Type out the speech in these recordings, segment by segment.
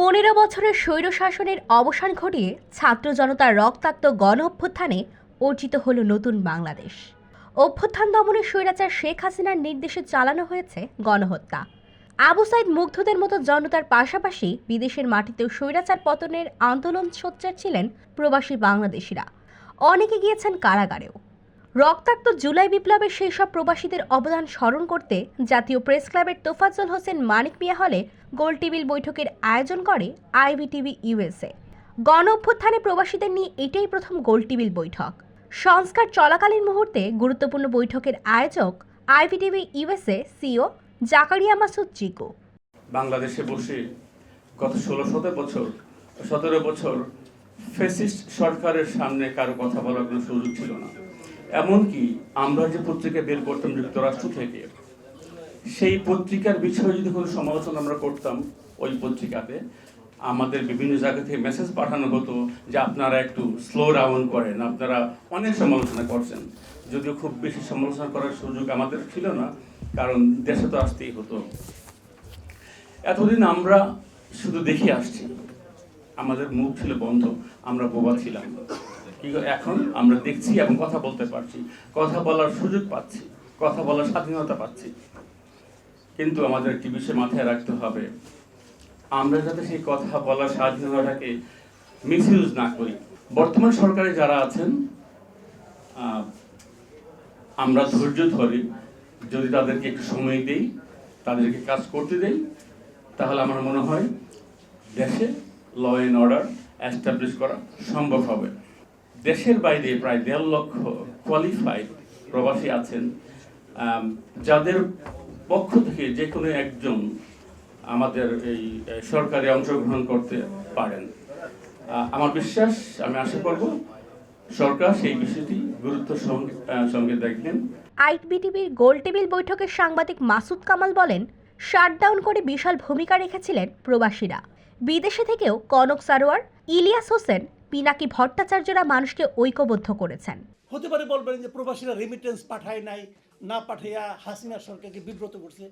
পনেরো বছরের স্বৈর শাসনের অবসান ঘটিয়ে ছাত্র জনতার রক্তাক্ত গণ অভ্যুত্থানে অর্জিত হল নতুন বাংলাদেশ। অভ্যুত্থান দমনে স্বৈরাচার শেখ হাসিনার নির্দেশে চালানো হয়েছে গণহত্যা। আবু সাইদ মুগ্ধদের মতো জনতার পাশাপাশি বিদেশের মাটিতেও স্বৈরাচার পতনের আন্দোলন সোচ্চার ছিলেন প্রবাসী বাংলাদেশিরা। অনেকে গিয়েছেন কারাগারেও। রক্তাক্ত জুলাই বিপ্লবের সেই সব প্রবাসীদের অবদান স্মরণ করতে জাতীয় প্রেস ক্লাবের তোফাজ্জল হোসেন মানিক মিয়া হলে গোল টেবিল বৈঠকের আয়োজন করে আইবিটিভি ইউএসএ। গণ অভ্যুত্থানে প্রবাসীদের নিয়ে এটাই প্রথম গোল টেবিল বৈঠক। সংস্কার চলাকালীন মুহূর্তে গুরুত্বপূর্ণ বৈঠকের আয়োজক IBTV USA CEO Zakaria Masud Chiku. বাংলাদেশে বসে গত ষোলো সতেরো বছর সতেরো বছর ফেসিস্ট সরকারের সামনে কারও কথা বলার কোনো সুযোগ ছিল না। এমনকি আমরা যে পত্রিকা বের করতাম যুক্তরাষ্ট্র থেকে, সেই পত্রিকার বিষয়ে যদি কোনো সমালোচনা আমরা করতাম ওই পত্রিকাতে, আমাদের বিভিন্ন জায়গা থেকে মেসেজ পাঠানো হতো যে আপনারা একটু স্লো ডাউন করেন, আপনারা অনেক সমালোচনা করছেন। যদিও খুব বেশি সমালোচনা করার সুযোগ আমাদের ছিল না, কারণ দেশে তো আসতেই হতো। এতদিন আমরা শুধু দেখে আসছি, আমাদের মুখ ছিল বন্ধ, আমরা বোবা ছিলাম। কিন্তু এখন আমরা দেখছি এবং কথা বলতে পারছি। কথা বলার সুযোগ পাচ্ছি। কথা বলার স্বাধীনতা পাচ্ছি। কিন্তু আমাদের একটি বিষয় মাথায় রাখতে হবে। আমরা যাতে সেই কথা বলার স্বাধীনতাটাকে মিস ইউজ না করি। বর্তমান সরকারে যারা আছেন আমরা ধৈর্য ধরি। যদি তাদেরকে একটু সময় দেই, তাদেরকে কাজ করতে দেই, তাহলে আমার মনে হয় দেশে ল অ্যান্ড অর্ডার অ্যাস্টাবলিশ করা সম্ভব হবে। দেশের বাইরে প্রায় দেড় লক্ষ কোয়ালিফাইড প্রবাসী আছেন। যাদের পক্ষ থেকে যে কোনো একজন আমাদের এই সরকারে অংশগ্রহণ করতে পারেন। আমার বিশ্বাস, আমি আশা করব, সরকার সেই বিষয়টি গুরুত্ব সঙ্গে দেখবেন। আইবিটিভির গোল টেবিল বৈঠকে সাংবাদিক মাসুদ কামাল বলেন, শাটডাউন করে বিশাল ভূমিকা রেখেছিলেন প্রবাসীরা। বিদেশে থেকেও কনক সারোয়ার, ইলিয়াস হোসেন পিনাকি ভট্টাচার্যরা মানুষকে ঐক্যবদ্ধ করেছেন? হতে পারে বলবেন যে প্রবাসীরা রেমিটেন্স পাঠায় নাই, না পাঠাইয়া হাসিনা সরকারকে বিব্রত করছে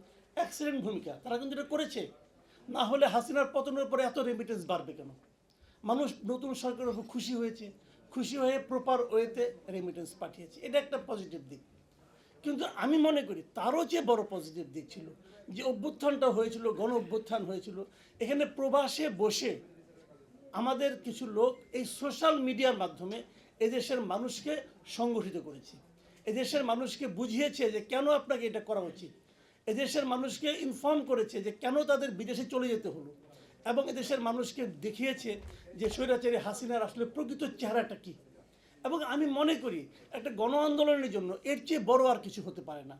এক্সিলেন্ট ভূমিকা, তারা কিন্তু এটা করেছে। না হলে হাসিনার পতনের পরে এত রেমিটেন্স বাড়বে কেন? মানুষ নতুন সরকারের উপর খুশি হয়েছে, খুশি হয়ে প্রপার ওয়েতে রেমিটেন্স পাঠিয়েছে, এটা একটা পজিটিভ দিক। কিন্তু আমি মনে করি, তারও যে বড় পজিটিভ দিক ছিল যে অভ্যুত্থানটা হয়েছিল গণ অভ্যুত্থান হয়েছিল, এখানে প্রবাসে বসে আমাদের কিছু লোক এই সোশ্যাল মিডিয়ার মাধ্যমে এদেশের মানুষকে সংগঠিত করেছে। এদেশের মানুষকে বুঝিয়েছে যে কেন আপনাকে এটা করা উচিত। এদেশের মানুষকে ইনফর্ম করেছে যে কেন তাদের বিদেশে চলে যেতে হলো। এবং এদেশের মানুষকে দেখিয়েছে যে স্বৈরাচারী হাসিনার আসলে প্রকৃত চেহারাটা কী। এবং আমি মনে করি একটা গণ আন্দোলনের জন্য এর চেয়ে বড় আর কিছু হতে পারে না।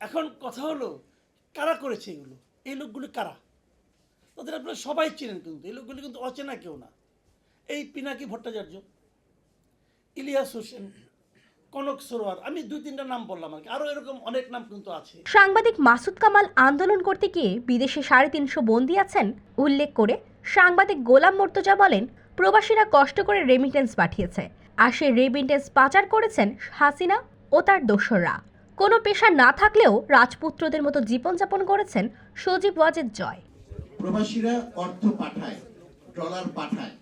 এখন কথা হলো, কারা করেছে এগুলো? এই লোকগুলো কারা? তাদের আপনারা সবাই চেনেন কিন্তু। এই লোকগুলি কিন্তু অচেনা কেউ না। এই পিনাকি ভট্টাচার্য, ইলিয়াস হোসেন, কনক সরোয়ার, আমি দুই তিনটা নাম বললাম আর আরও এরকম অনেক নাম কিন্তু আছে। সাংবাদিক মাসুদ কামাল আন্দোলন করতে গিয়ে বিদেশে সাড়ে তিনশো বন্দী আছেন, উল্লেখ করে সাংবাদিক গোলাম মর্তজা বলেন, প্রবাসীরা কষ্ট করে রেমিটেন্স পাঠিয়েছে আর সেই রেমিটেন্স পাচার করেছেন হাসিনা ও তার দোসররা। কোনো পেশা না থাকলেও রাজপুত্রদের মতো জীবনযাপন করেছেন সজীব ওয়াজেদ জয়। প্রবাসীরা অর্থ পাঠায় ডলার পাঠায়।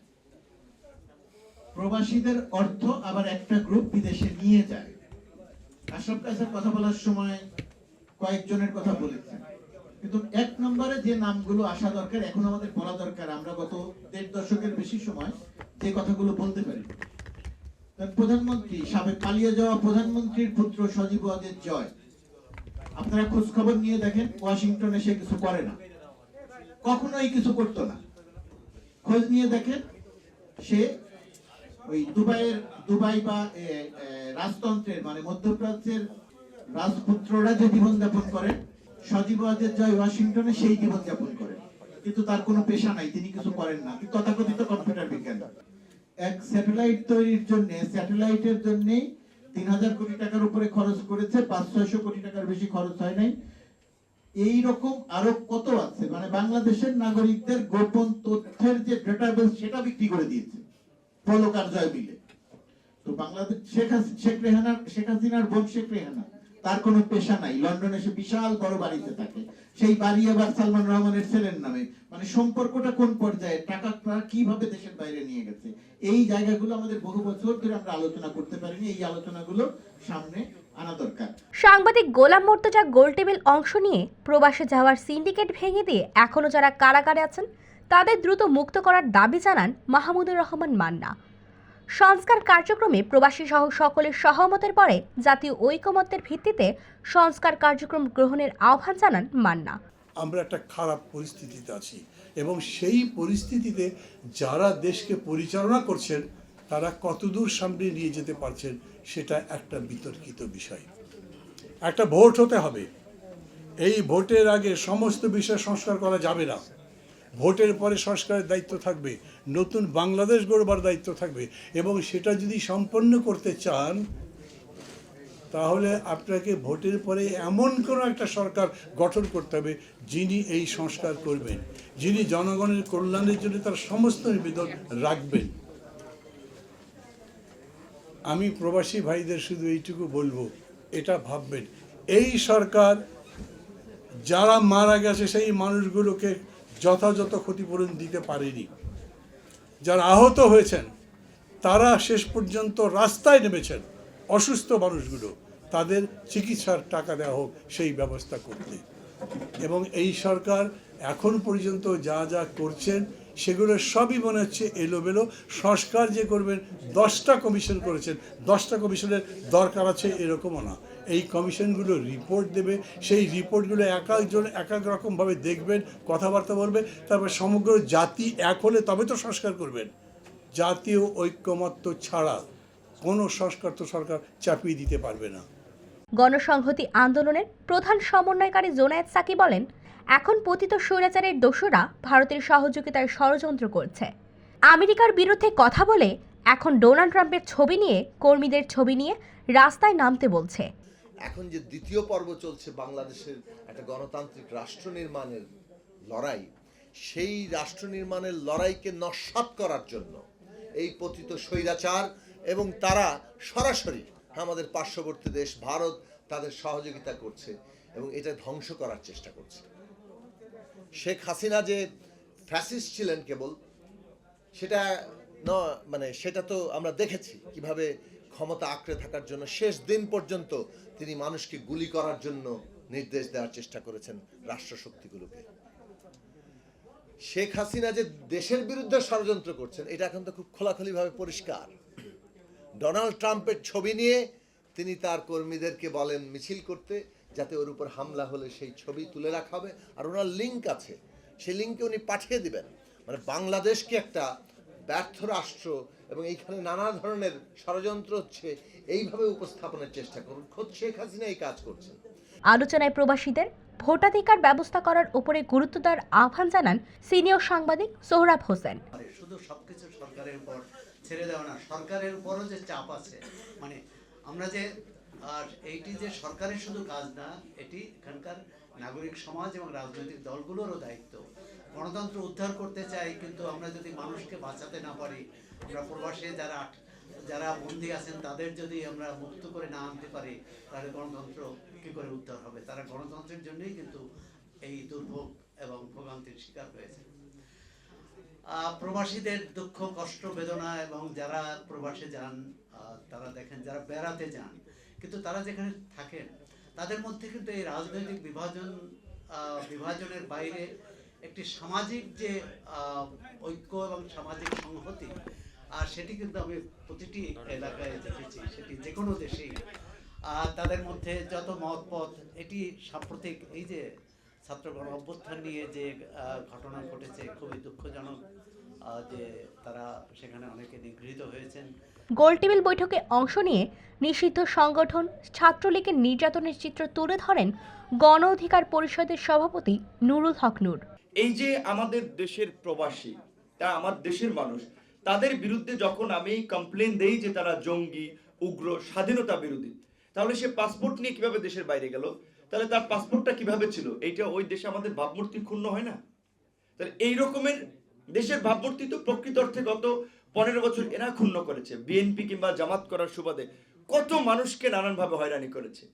প্রবাসীদের অর্থ আবার একটা গ্রুপ বিদেশে নিয়ে যায়। আশরাফ কাছের কথা বলার সময় কয়েকজনের কথা বলেছেন। কিন্তু এক নম্বরে যে নামগুলো আসা দরকার, এখন আমাদের বলা দরকার। আমরা গত দেড় দশকের বেশি সময় যে কথাগুলো বলতে পারি। প্রধানমন্ত্রী, সাবেক পালিয়ে যাওয়া প্রধানমন্ত্রীর পুত্র সজীব জয়। আপনারা খোঁজ খবর নিয়ে দেখেন, ওয়াশিংটনে সে কিছু করে না। কখনোই কিছু করতো না। খোঁজ নিয়ে দেখেন সে ওই দুবাইয়ের, দুবাই বা রাজতন্ত্রের মানে মধ্যপ্রাচ্যের রাজপুত্ররা যে জীবনযাপন করেন সজীব ওয়াজেদ জয় ওয়াশিংটনে সেই জীবনযাপন করেন কিন্তু তার কোনো পেশা নাই, তিনি কিছু করেন না। তথাকথিত কম্পিউটার বিজ্ঞান। এক স্যাটেলাইট তৈরির জন্য, স্যাটেলাইটের জন্য তিন হাজার কোটি টাকার উপরে খরচ করেছে পাঁচ ছয়শো কোটি টাকার বেশি খরচ হয় নাই। এই রকম আরও কত আছে? মানে বাংলাদেশের নাগরিকদের গোপন তথ্যের যে ডেটাবেস সেটা বিক্রি করে দিয়েছে। পলকার জয় মিলে। তো বাংলাদেশ, শেখ শেখ রেহানার, শেখ হাসিনার বোন শেখ রেহানা, তার কোনো পেশা নাই। লন্ডনে সে বিশাল বড় বাড়িতে থাকে। সেই বাড়ি আবার সালমান রহমানের ছেলের নামে। মানে সম্পর্কটা কোন পর্যায়ে? টাকা কীভাবে দেশের বাইরে নিয়ে গেছে? এই জায়গাগুলো আমাদের বহু বছর ধরে আমরা আলোচনা করতে পারিনি। এই আলোচনাগুলো সামনে আনা দরকার। সাংবাদিক গোলাম মোর্তজা গোলটেবিল অংশ নিয়ে প্রবাসে যাওয়ার সিন্ডিকেট ভেঙে দিয়ে এখনও যারা কারাগারে আছেন তাদের দ্রুত মুক্ত করার দাবি জানান মাহমুদুর রহমান মান্না। সংস্কার কার্যক্রমে প্রবাসী সহ সকলের সহমতের পরে জাতীয় ঐকমত্যের ভিত্তিতে সংস্কার কার্যক্রম গ্রহণের আহ্বান জানান মান্না। আমরা একটা খারাপ পরিস্থিতিতে আছি এবং সেই পরিস্থিতিতে যারা দেশকে পরিচালনা করছেন তারা কতদূর সামনে নিয়ে যেতে পারছেন সেটা একটা বিতর্কিত বিষয়। একটা ভোট হতে হবে। এই ভোটের আগে সমস্ত বিষয় সংস্কার করা যাবে না। ভোটের পরে সংস্কারের দায়িত্ব থাকবে, নতুন বাংলাদেশ গড়বার দায়িত্ব থাকবে এবং সেটা যদি সম্পন্ন করতে চান, তাহলে আপনাকে ভোটের পরে এমন কোনো একটা সরকার গঠন করতে হবে যিনি এই সংস্কার করবেন, যিনি জনগণের কল্যাণের জন্য তার সমস্ত নিবেদন রাখবেন। আমি প্রবাসী ভাইদের শুধু এইটুকু বলব, এটা ভাববেন। এই সরকার যারা মারা গেছে, সেই মানুষগুলোকে যথাযথ ক্ষতিপূরণ দিতে পারেনি। যারা আহত হয়েছেন, তারা শেষ পর্যন্ত রাস্তায় নেমেছেন। অসুস্থ মানুষগুলো, তাদের চিকিৎসার টাকা দেওয়া হোক, সেই ব্যবস্থা করতে। এবং এই সরকার এখন পর্যন্ত যা যা করছেন সেগুলো সবই মনে হচ্ছে এলোমেলো। সংস্কার যে করবেন, দশটা কমিশন করেছেন, দশটা কমিশনের দরকার আছে এরকমও না। এই কমিশনগুলো রিপোর্ট দেবে, সেই রিপোর্টগুলো এক একজন এক এক রকমভাবে দেখবেন, কথাবার্তা বলবে তারপর সমগ্র জাতি এক হলে তবে তো সংস্কার করবেন। জাতীয় ঐক্যমত্য ছাড়া কোনো সংস্কার তো সরকার চাপিয়ে দিতে পারবে না। গণসংহতি আন্দোলনের প্রধান সমন্বয়কারী জোনায়েদ সাকি বলেন এখন পতিত স্বৈরাচারের দোষরা ভারতের সহযোগিতায় ষড়যন্ত্র করছে। আমেরিকার বিরুদ্ধে কথা বলে এখন ডোনাল্ড ট্রাম্পের ছবি নিয়ে, কর্মীদের ছবি নিয়ে রাস্তায় নামতে বলছে। এখন যে দ্বিতীয় পর্ব চলছে বাংলাদেশের একটা গণতান্ত্রিক রাষ্ট্র নির্মাণের লড়াই, সেই রাষ্ট্র নির্মাণের লড়াইকে নস্বাত করার জন্য এই পতিত স্বৈরাচার এবং তারা সরাসরি আমাদের পার্শ্ববর্তী দেশ ভারত তাদের সহযোগিতা করছে এবং এটা ধ্বংস করার চেষ্টা করছে। শেখ হাসিনা যে ফ্যাসিস্ট ছিলেন কেবল, সেটা ন মানে সেটা তো আমরা দেখেছি কীভাবে ক্ষমতা আঁকড়ে থাকার জন্য শেষ দিন পর্যন্ত তিনি মানুষকে গুলি করার জন্য নির্দেশ দেওয়ার চেষ্টা করেছেন রাষ্ট্রশক্তিগুলোকে। শেখ হাসিনা যে দেশের বিরুদ্ধে ষড়যন্ত্র করছেন, এটা এখন তো খুব খোলাখুলিভাবে পরিষ্কার। ডোনাল্ড ট্রাম্পের ছবি নিয়ে তিনি তার কর্মীদেরকে বলেন মিছিল করতে যাতে ওর উপর হামলা হলে সেই ছবি তুলে রাখা হবে। আর ওনার লিঙ্ক আছে। সেই লিঙ্কে উনি পাঠিয়ে দিবেন। মানে বাংলাদেশকে একটা ব্যর্থ রাষ্ট্র এবং এইখানে নানা ধরনের ষড়যন্ত্র হচ্ছে এইভাবে উপস্থাপনের চেষ্টা করুন। খোদ শেখ হাসিনা এই কাজ করছেন। আলোচনায় প্রবাসীদের ভোটাধিকার ব্যবস্থা করার উপরে গুরুত্ব দেওয়ার আহ্বান জানান সিনিয়র সাংবাদিক সোহরাব হোসেন। শুধু সবকিছু সরকারের উপর ছেড়ে দেওয়া না সরকারের উপরও যে চাপ আছে মানে আমরা যে আর এইটি যে সরকারের শুধু কাজ না, এটি এখানকার নাগরিক সমাজ এবং রাজনৈতিক দলগুলোরও দায়িত্ব। গণতন্ত্র উদ্ধার করতে চাই, কিন্তু আমরা যদি মানুষকে বাঁচাতে না পারি, আমরা প্রবাসে যারা যারা বন্দী আছেন, তাদের যদি আমরা মুক্ত করে না আনতে পারি, তাহলে গণতন্ত্র কি করে উদ্ধার হবে? তারা গণতন্ত্রের জন্যই কিন্তু এই দুর্ভোগ এবং ভোগান্তির শিকার হয়েছে। প্রবাসীদের দুঃখ, কষ্ট, বেদনা এবং যারা প্রবাসে যান তারা দেখেন, যারা বেড়াতে যান কিন্তু তারা যেখানে থাকেন, তাদের মধ্যে কিন্তু এই রাজনৈতিক বিভাজন বিভাজনের বাইরে একটি সামাজিক যে ঐক্য এবং সামাজিক সংহতি, আর সেটি কিন্তু আমি প্রতিটি এলাকায় দেখেছি, সেটি যে কোনো দেশেই। আর তাদের মধ্যে যত মত পথ এটি সাম্প্রতিক এই যে ছাত্র গণ অভ্যুত্থান নিয়ে যে ঘটনা ঘটেছে, খুবই দুঃখজনক যে তারা সেখানে অনেকে নিগৃহীত হয়েছেন। গোলটেবিল বৈঠকে অংশ নিয়ে নিষিদ্ধ সংগঠন ছাত্রলীগের নির্যাতনের চিত্র তুলে ধরেন গণ অধিকার পরিষদের সভাপতি নুরুল হক নূর। এই যে আমাদের দেশের প্রবাসী, তা আমার দেশের মানুষ, তাদের বিরুদ্ধে যখন আমি কমপ্লেন দেই যে তারা জঙ্গি, উগ্র, স্বাধীনতা বিরোধী, তাহলে সে পাসপোর্ট নিয়ে কীভাবে দেশের বাইরে গেল? তাহলে তার পাসপোর্টটা কীভাবে ছিল? এইটা ওই দেশে আমাদের ভাবমূর্তি ক্ষুণ্ণ হয় না? তাহলে এই রকমের দেশের ভাবমূর্তি তো প্রকৃত অর্থে গত পনেরো বছর এরা ক্ষুণ্ণ করেছে বিএনপি কিংবা জামাত করার সুবাদে কত মানুষকে নানানভাবে হয়রানি করেছে।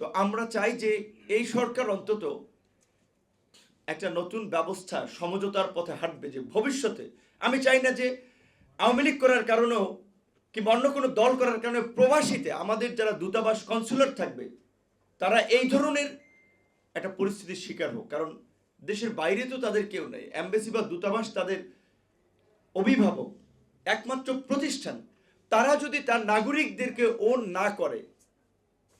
তো আমরা চাই যে এই সরকার অন্তত একটা নতুন ব্যবস্থা সমঝোতার পথে হাঁটবে যে ভবিষ্যতে, আমি চাই না যে আওয়ামী লীগ করার কারণেও কিংবা অন্য কোনো দল করার কারণে প্রবাসীতে আমাদের যারা দূতাবাস কনসুলার থাকবে, তারা এই ধরনের একটা পরিস্থিতির শিকার হোক। কারণ দেশের বাইরে তো তাদের কেউ নেই অ্যাম্বাসি বা দূতাবাস তাদের অভিভাবক। একমাত্র প্রতিষ্ঠান তারা যদি তার নাগরিকদেরকে ওন না করে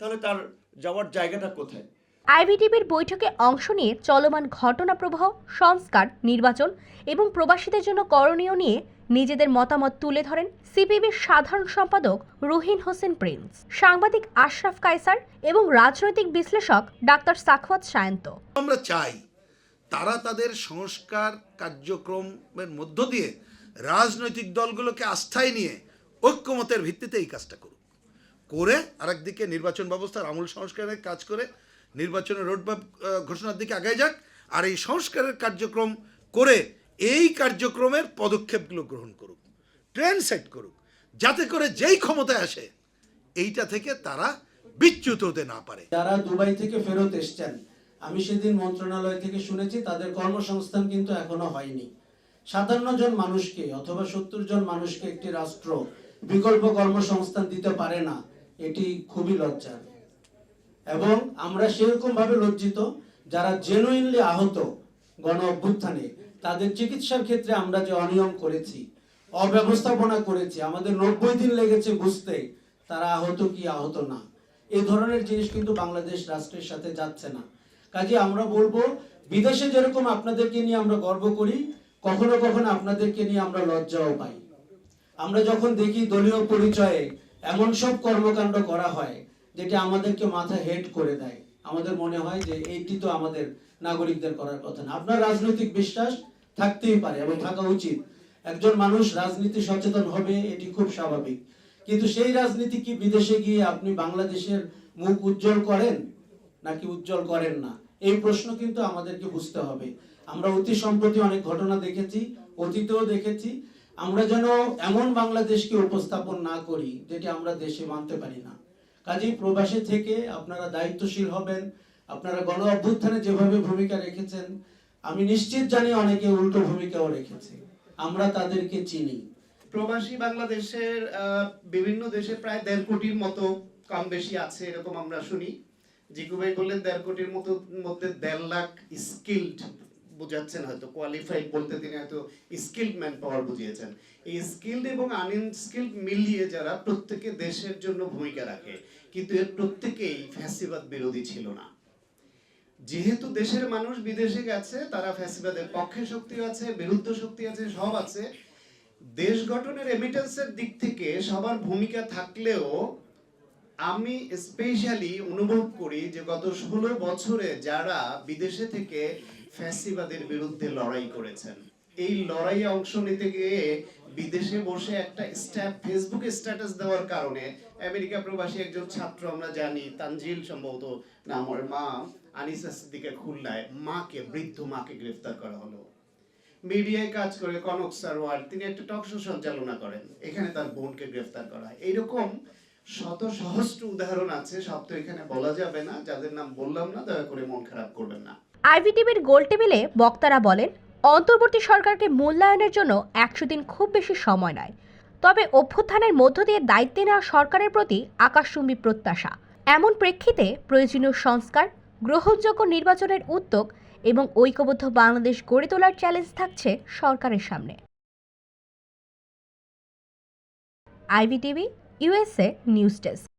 তাহলে তার যাওয়ার জায়গাটা কোথায়? আইবিটিভির বৈঠকে অংশ নিয়ে চলমান ঘটনা প্রবাহ সংস্কার নির্বাচন এবং প্রবাসীদের জন্য করণীয় নিয়ে নিজেদের মতামত তুলে ধরেন সিপিবির সাধারণ সম্পাদক রুহিন হোসেন প্রিন্স সাংবাদিক আশরাফ কায়সার এবং রাজনৈতিক বিশ্লেষক ডাক্তার সাখওয়াত সায়ন্ত। আমরা চাই তারা তাদের সংস্কার কার্যক্রমের মধ্য দিয়ে রাজনৈতিক দলগুলোকে আস্থায় নিয়ে ঐক্যমতের ভিত্তিতে এই কাজটা করুক। করে আরেকদিকে নির্বাচন ব্যবস্থার আমূল সংস্কারের কাজ করে নির্বাচনের রোডম্যাপ ঘোষণার দিকে আগায় যাক আর এই সংস্কারের কার্যক্রম করে এই কার্যক্রমের পদক্ষেপগুলো গ্রহণ করুক ট্রেন সেট করুক, যাতে করে যেই ক্ষমতায় আসে এইটা থেকে তারা বিচ্যুত হতে না পারে। যারা দুবাই থেকে ফেরত এসছেন, আমি সেদিন মন্ত্রণালয় থেকে শুনেছি তাদের কর্মসংস্থান কিন্তু এখনও হয়নি। সাতান্ন জন মানুষকে অথবা সত্তর জন মানুষকে একটি রাষ্ট্র, বিকল্প কর্মসংস্থান দিতে পারে না, এটি খুবই লজ্জার। এবং আমরা সেরকম ভাবে লজ্জিত যারা জেনুইনলি আহত গণ অভ্যুত্থানে, তাদের চিকিৎসার ক্ষেত্রে আমরা যে অনিয়ম করেছি, অব্যবস্থাপনা করেছি, আমাদের নব্বই দিন লেগেছে বুঝতে, তারা আহত কি আহত না, এ ধরনের জিনিস কিন্তু বাংলাদেশ রাষ্ট্রের সাথে যাচ্ছে না। কাজে আমরা বলব, বিদেশে যেরকম আপনাদেরকে নিয়ে আমরা গর্ব করি কখনো কখনো আপনাদেরকে নিয়ে আমরা লজ্জাও পাই। আমরা যখন দেখি দলীয় পরিচয়ে এমন সব কর্মকাণ্ড করা হয়, যেটা আমাদেরকে মাথা হেড করে দেয়। আমাদের মনে হয় যে এইটি তো আমাদের নাগরিকদের করার কথা না। আপনার রাজনৈতিক বিশ্বাস থাকতেই পারে এবং থাকা উচিত। একজন মানুষ রাজনীতি সচেতন হবে, এটি খুব স্বাভাবিক। কিন্তু সেই রাজনীতি কি বিদেশে গিয়ে আপনি বাংলাদেশের মুখ উজ্জ্বল করেন, নাকি উজ্জ্বল করেন না? এই প্রশ্ন কিন্তু আমাদেরকে বুঝতে হবে। আমরা অতি সম্প্রতি অনেক ঘটনা দেখেছি, অতীতেও দেখেছি। আমরা যেন এমন বাংলাদেশকে উপস্থাপন না করি, যেটি আমরা দেশে মানতে পারি না। কাজেই প্রবাসী থেকে আপনারা দায়িত্বশীল হবেন, আপনারা গণ অভ্যুত্থানে যেভাবে ভূমিকা রেখেছেন, আমি নিশ্চিত জানি অনেকে উল্টো ভূমিকাও রেখেছে। আমরা তাদেরকে চিনি। প্রবাসী বাংলাদেশের বিভিন্ন দেশে প্রায় দেড় কোটির মতো কম বেশি আছে, এরকম আমরা শুনি। জিকু ভাই বললেন দেড় কোটির মতো, মধ্যে দেড় লাখ স্কিল্ড বুঝাচ্ছেন হয়তো কোয়ালিফাইড বলতে তিনি হয়তো স্কিল্ড ম্যান পাওয়ার বুঝিয়েছেন। এই স্কিল্ড এবং আনস্কিল্ড মিলিয়ে যারা প্রত্যেকে দেশের জন্য ভূমিকা রাখে কিন্তু এর প্রত্যেকেই ফ্যাসিবাদ বিরোধী ছিল না। যেহেতু দেশের মানুষ বিদেশে গেছে তারা ফ্যাসিবাদের পক্ষে শক্তি আছে বিরুদ্ধ শক্তি আছে সব আছে। দেশ গঠনের এমিটেন্সের দিক থেকে সবার ভূমিকা থাকলেও আমি স্পেশালি অনুভব করি যে গত ষোলো বছরে যারা বিদেশে থেকে ফ্যাসিবাদের বিরুদ্ধে লড়াই করেছেন। এই লড়াইয়ে অংশ নিতে গিয়ে বিদেশে বসে একটা স্ট্যাপ ফেসবুকে স্ট্যাটাস দেওয়ার কারণে আমেরিকা প্রবাসী একজন ছাত্র আমরা জানি, তানজিল সম্ভবত নাম ওর মা আনিসা সিদ্দিকা খুলনায় মাকে, বৃদ্ধ মাকে গ্রেফতার করা হলো। মিডিয়ায় কাজ করে কনক সারওয়ার তিনি একটা টক শো সঞ্চালনা করেন, এখানে তার বোনকে গ্রেফতার করা। হয় এইরকম শত সহস্র উদাহরণ আছে, সব তো এখানে বলা যাবে না, যাদের নাম বললাম না, দয়া করে মন খারাপ করবেন না। আইভিটিভির গোল টেবিলে বক্তারা বলেন, অন্তর্বর্তী সরকারকে মূল্যায়নের জন্য একশো দিন খুব বেশি সময় নয়। তবে অভ্যুত্থানের মধ্য দিয়ে দায়িত্বে নেওয়া সরকারের প্রতি আকাশচুম্বী প্রত্যাশা। এমন প্রেক্ষিতে প্রয়োজনীয় সংস্কার, গ্রহণযোগ্য নির্বাচনের উদ্যোগ এবং ঐক্যবদ্ধ বাংলাদেশ গড়ে তোলার চ্যালেঞ্জ থাকছে সরকারের সামনে। IVTV USA news desk.